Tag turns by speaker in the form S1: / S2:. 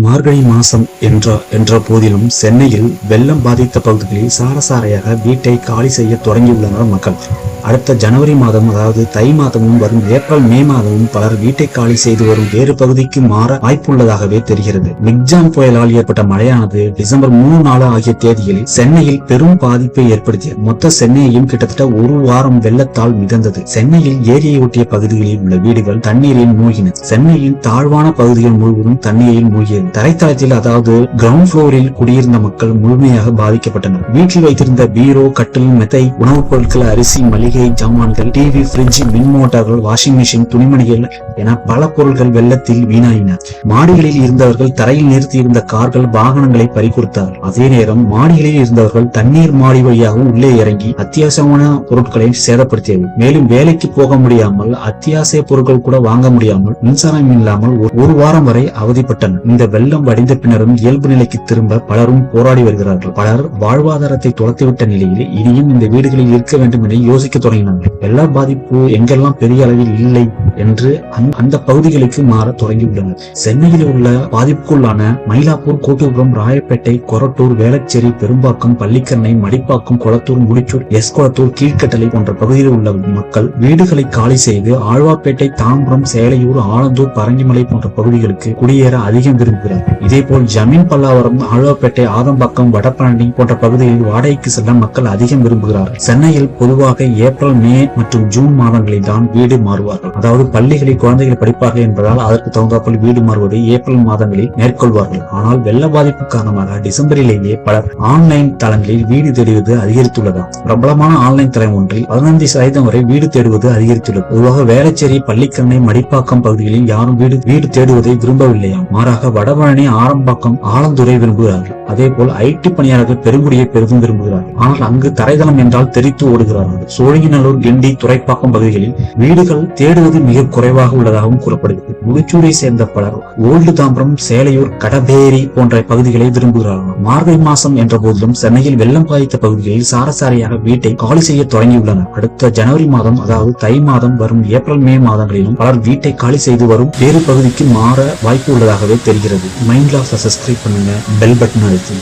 S1: மார்கழி மாசம் என்ற என்ற போதிலும் சென்னையில் வெள்ளம் பாதித்த பகுதிகளில் சாரசாரையாக வீட்டை காலி செய்ய தொடங்கியுள்ளனர் மக்கள். அடுத்த ஜனவரி மாதம் அதாவது தை மாதமும் வரும் ஏப்ரல் மே மாதமும் பலர் வீட்டை காலி செய்து வரும் வேறு பகுதிக்கு மாற வாய்ப்புள்ளதாகவே தெரிகிறது. மிக்ஜாம் புயலால் ஏற்பட்ட மழையானது டிசம்பர் மூணு நாலு ஆகிய தேதியில் சென்னையில் பெரும் பாதிப்பை ஏற்படுத்தியது. மொத்த சென்னையையும் கிட்டத்தட்ட ஒரு வாரம் வெள்ளத்தால் மிதந்தது. சென்னையில் ஏரியை ஒட்டிய பகுதிகளில் உள்ள வீடுகள் தண்ணீரில் மூழ்கின. சென்னையின் தாழ்வான பகுதிகள் முழுவதும் தண்ணீரில் மூழ்கியது. தரைத்தளத்தில் அதாவது கிரவுண்ட் ஃபுளோரில் குடியிருந்த மக்கள் முழுமையாக பாதிக்கப்பட்டனர். வீட்டில் வைத்திருந்த பீரோ கட்டில் மெத்தை உணவுப் பொருட்கள் அரிசி மளிகை ஜாமான்கள் டிவி பிரிட்ஜ் மின் மோட்டார்கள் வாஷிங் மிஷின் துணிமணிகள் என பல பொருட்கள் வெள்ளத்தில் வீணாயின. மாடிகளில் இருந்தவர்கள் தரையில் நிறுத்தியிருந்த கார்கள் வாகனங்களை பறிகொடுத்தார்கள். அதே நேரம் மாடிகளில் இருந்தவர்கள் தண்ணீர் மாடி வழியாக உள்ளே இறங்கி அத்தியாவசியமான பொருட்களை சேதப்படுத்தியது. மேலும் வேலைக்கு போக முடியாமல் அத்தியாவசிய பொருட்கள் கூட வாங்க முடியாமல் மின்சாரம் இல்லாமல் ஒரு- வாரம் வரை அவதிப்பட்டனர். இந்த வெள்ளம் வடிந்த பின்னரும் இயல்பு நிலைக்கு திரும்ப பலரும் போராடி வருகிறார்கள். பலர் வாழ்வாதாரத்தை துரத்திவிட்ட நிலையில் இனியும் இந்த வீடுகளில் இருக்க வேண்டும் என யோசிக்க தொடங்கினாங்க. வெள்ள பாதிப்பு எங்கெல்லாம் பெரிய அளவில் இல்லை என்று அந்த- பகுதிகளுக்கு மாற தொடங்கியுள்ளனர் சென்னையில் உள்ள பாதிப்புக்குள்ளான மயிலாப்பூர் கோட்டூபுரம் ராயப்பேட்டை கொரட்டூர் வேளச்சேரி பெரும்பாக்கம் பள்ளிக்கரணை மடிப்பாக்கம் கொளத்தூர் முடிச்சூர் எஸ் கொளத்தூர் கீழ்கட்டளை போன்ற பகுதியில் உள்ள மக்கள் வீடுகளை காலி செய்து ஆழ்வாப்பேட்டை தாம்பரம் சேலையூர் ஆலந்தூர் பரங்கிமலை போன்ற பகுதிகளுக்கு குடியேற அதிகம் விரும்புகிறார்கள் இதேபோல் ஜமீன் பல்லாவரம் ஆழ்வாப்பேட்டை ஆதம்பாக்கம் வடபழனி போன்ற பகுதிகளில் வாடகைக்கு செல்ல மக்கள் அதிகம் விரும்புகிறார்கள். சென்னையில் பொதுவாக ஏப்ரல் மே மற்றும் ஜூன் மாதங்களில் தான் வீடு மாறுவார்கள். அதாவது பள்ளிகளில் குழந்தைகள் படிப்பார்கள் என்பதால் அதற்கு தகுந்தாற்போல் வீடு மாறுவதை ஏப்ரல் மாதங்களில் மேற்கொள்வார்கள். ஆனால் வெள்ள பாதிப்பு காரணமாக டிசம்பரிலேயே பலர் ஆன்லைன் தளங்களில் வீடு தேடுவது அதிகரித்துள்ளதாம் பிரபலமான ஆன்லைன் தளம் ஒன்றில் பதினைந்து சதவீதம் வரை வீடு தேடுவது அதிகரித்துள்ளது. பொதுவாக வேளச்சேரி பள்ளிக்கரணை மடிப்பாக்கம் பகுதிகளில் யாரும் வீடு வீடு தேடுவதை விரும்பவில்லையாம். மாறாக வடபழனி ஆரம்பாக்கம் ஆலந்துறை விரும்புகிறார்கள். அதே போல் ஐடி பணியாளர்கள் பெருங்குடியை பெரிதும் விரும்புகிறார்கள். ஆனால் அங்கு தரைதளம் என்றால் தெரித்து ஓடுகிறார்கள். சோழிங்கநல்லூர் கிண்டி துறைப்பாக்கம் பகுதிகளில் வீடுகள் தேடுவது மிக குறைவாக உள்ளதாகவும் கூறப்படுகிறது. முடிச்சூரை சேர்ந்த பலர் ஓல்டு தாம்பரம் சேலையூர் கடபேரி போன்ற பகுதிகளை விரும்புகிறார்கள். மார்கழி மாசம் என்ற போதிலும் சென்னையில் வெள்ளம் பாதித்த பகுதிகளில் சாரசாரியாக வீட்டை காலி செய்ய தொடங்கியுள்ளனர். அடுத்த ஜனவரி மாதம் அதாவது தை மாதம் வரும் ஏப்ரல் மே மாதங்களிலும் பலர் வீட்டை காலி செய்து வரும் வேறு பகுதிக்கு மாற வாய்ப்பு உள்ளதாகவே தெரிகிறது. மைண்ட் லாஸை சப்ஸ்கிரைப் பண்ணுங்க பெல் பட்டன் அழுத்தி.